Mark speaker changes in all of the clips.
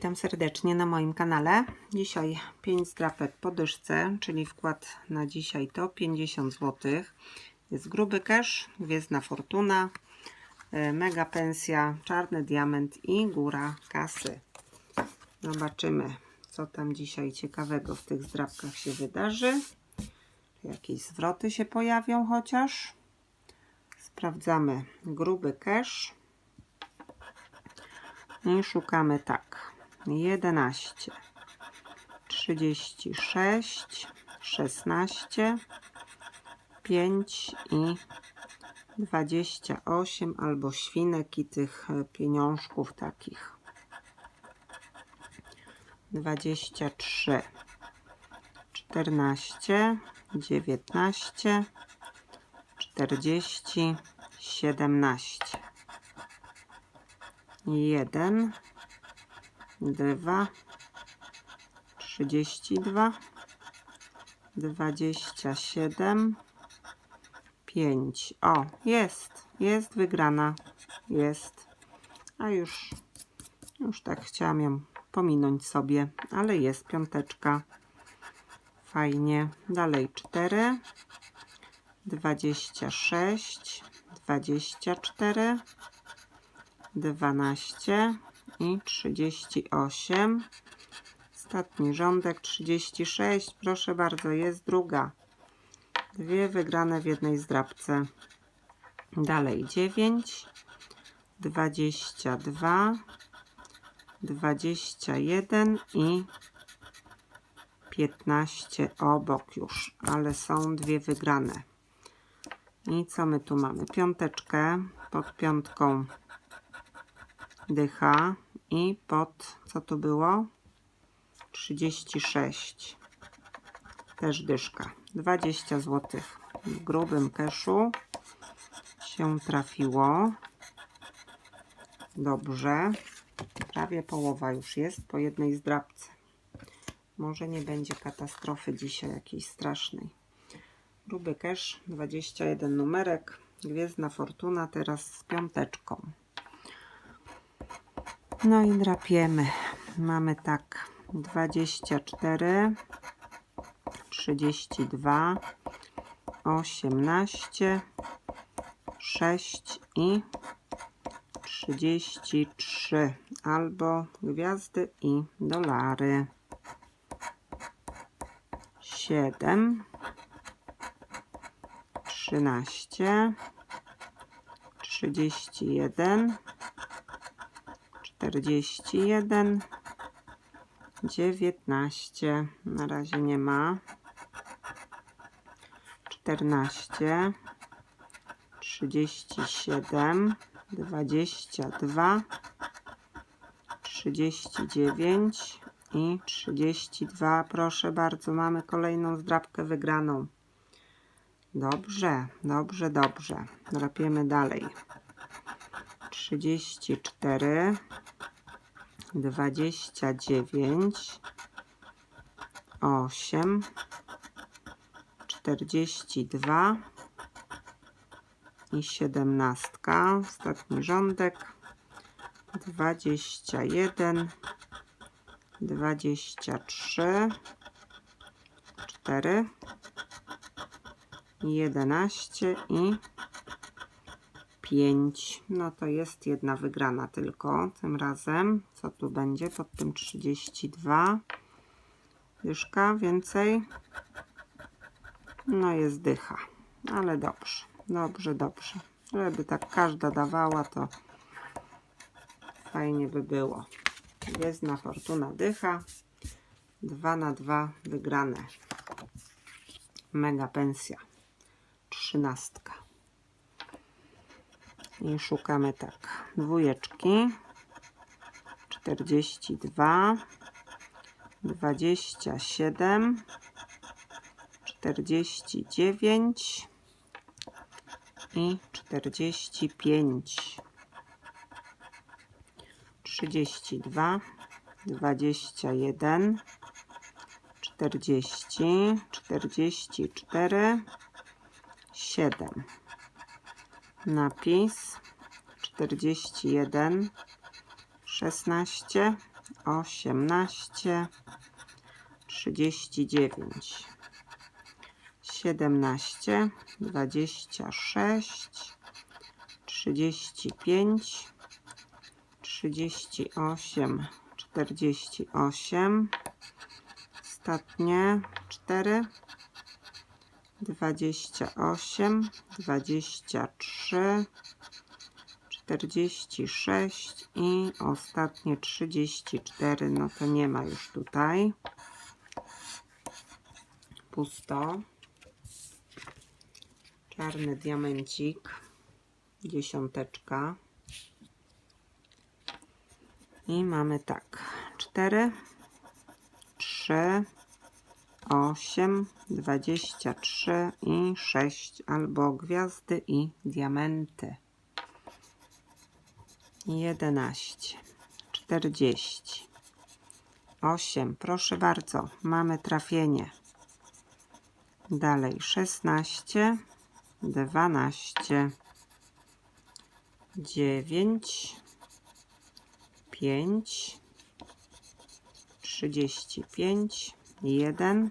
Speaker 1: Witam serdecznie na moim kanale. Dzisiaj 5 zdrapek po dyszce, czyli wkład na dzisiaj to 50 zł. Jest gruby cash, gwiezdna fortuna, e, mega pensja, czarny diament i góra kasy. Zobaczymy, co tam dzisiaj ciekawego w tych zdrapkach się wydarzy. Jakieś zwroty się pojawią chociaż. Sprawdzamy gruby cash. I szukamy tak. 11, 36, 16, 5 i 28 albo świnek i tych e, pieniążków takich. 23, 14, 19, 40, 17 jeden, dwa, trzydzieści dwa, dwadzieścia siedem, pięć. O, jest, jest wygrana, jest. A już, już tak chciałam ją pominąć sobie, ale jest piąteczka. Fajnie. Dalej cztery, dwadzieścia sześć, dwadzieścia cztery. 12 i 38. Ostatni rządek 36. Proszę bardzo, jest druga. Dwie wygrane w jednej zdrabce. Dalej 9, 22, 21 i 15 obok już, ale są dwie wygrane. I co my tu mamy? Piąteczkę pod piątką dycha i pod, co tu było? 36. Też dyszka. 20 zł w grubym keszu się trafiło. Dobrze. Prawie połowa już jest po jednej zdrabce. Może nie będzie katastrofy dzisiaj jakiejś strasznej. Gruby kesz, 21 numerek. Gwiezdna fortuna teraz z piąteczką. No i drapiemy. Mamy tak 24, 32, 18, 6 i 33 albo gwiazdy i dolary. 7, 13, 31, 41, 19, na razie nie ma, 14, 37, 22, 39 i 32. Proszę bardzo, mamy kolejną zdrabkę wygraną. Dobrze, dobrze, dobrze. Drapiemy dalej. 34, dwadzieścia dziewięć, osiem, czterdzieści dwa i siedemnastka. Ostatni rządek. Dwadzieścia jeden, dwadzieścia trzy, cztery, jedenaście i 5. No to jest jedna wygrana tylko tym razem. Co tu będzie pod tym 32? Dyszka więcej. No jest dycha. Ale dobrze, dobrze, dobrze. Żeby tak każda dawała, to fajnie by było. Jest na fortuna dycha. 2 na 2 wygrane. Mega pensja. Trzynastka. I szukamy tak. Dwójeczki. 42. 27. 49 i 45 32 21 40 44 7 napis 41 16 osiemnaście, trzydzieści dziewięć, siedemnaście, dwadzieścia sześć, trzydzieści pięć, trzydzieści osiem, czterdzieści osiem, ostatnie cztery, dwadzieścia osiem, dwadzieścia trzy, czterdzieści sześć i ostatnie trzydzieści cztery. No to nie ma już tutaj. Pusto. Czarny diamencik. Dziesiąteczka. I mamy tak. cztery, trzy, osiem, dwadzieścia trzy i sześć albo gwiazdy i diamenty. 11, 40, 8, proszę bardzo, mamy trafienie. Dalej 16, 12, 9, 5, 35, 1,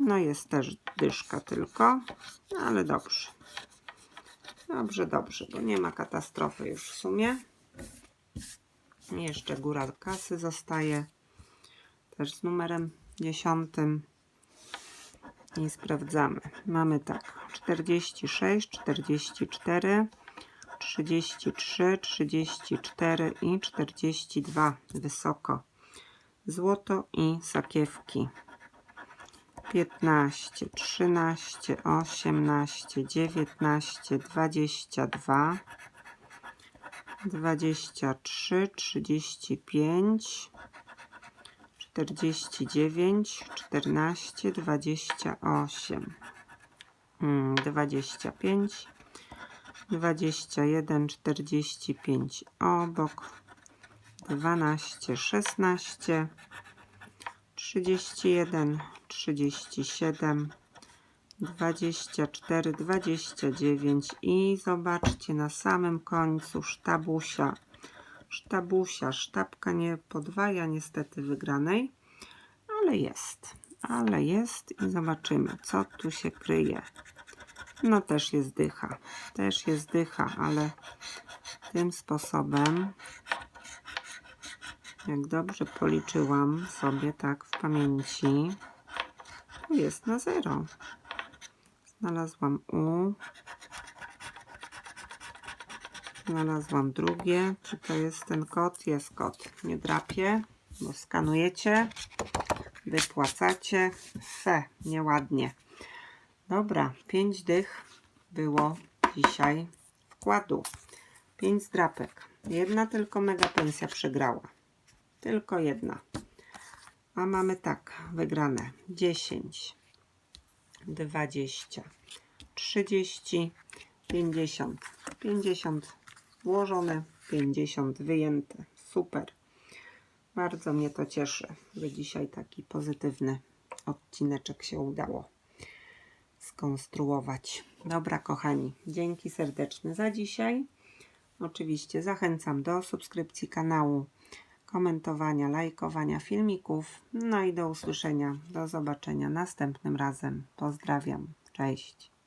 Speaker 1: No jest też dyszka tylko, ale dobrze. Dobrze, dobrze, bo nie ma katastrofy już w sumie. Jeszcze góra kasy zostaje też z numerem 10. I sprawdzamy. Mamy tak 46, 44, 33, 34 i 42 wysoko. Złoto i sakiewki. 15, 13, 18, 19, 22, 23, 35, 49, 14, 28, 25, 21, 45 obok, 12, 16, 31, 37, 24, 29 i zobaczcie na samym końcu sztabusia. Sztabusia, sztabka nie podwaja niestety wygranej, ale jest, ale jest i zobaczymy co tu się kryje. No też jest dycha, też jest dycha, ale tym sposobem jak dobrze policzyłam sobie tak w pamięci, tu jest na zero. Znalazłam U. Znalazłam drugie. Czy to jest ten kod? Jest kod. Nie drapie, bo skanujecie, wypłacacie. Fe, nieładnie. Dobra, pięć dych było dzisiaj wkładu. Pięć zdrapek. Jedna tylko mega pensja przegrała. Tylko jedna. A mamy tak, wygrane 10, 20, 30, 50. 50 włożone, 50 wyjęte. Super. Bardzo mnie to cieszy, że dzisiaj taki pozytywny odcineczek się udało skonstruować. Dobra, kochani, dzięki serdeczne za dzisiaj. Oczywiście zachęcam do subskrypcji kanału komentowania, lajkowania filmików. No i do usłyszenia, do zobaczenia następnym razem. Pozdrawiam, cześć.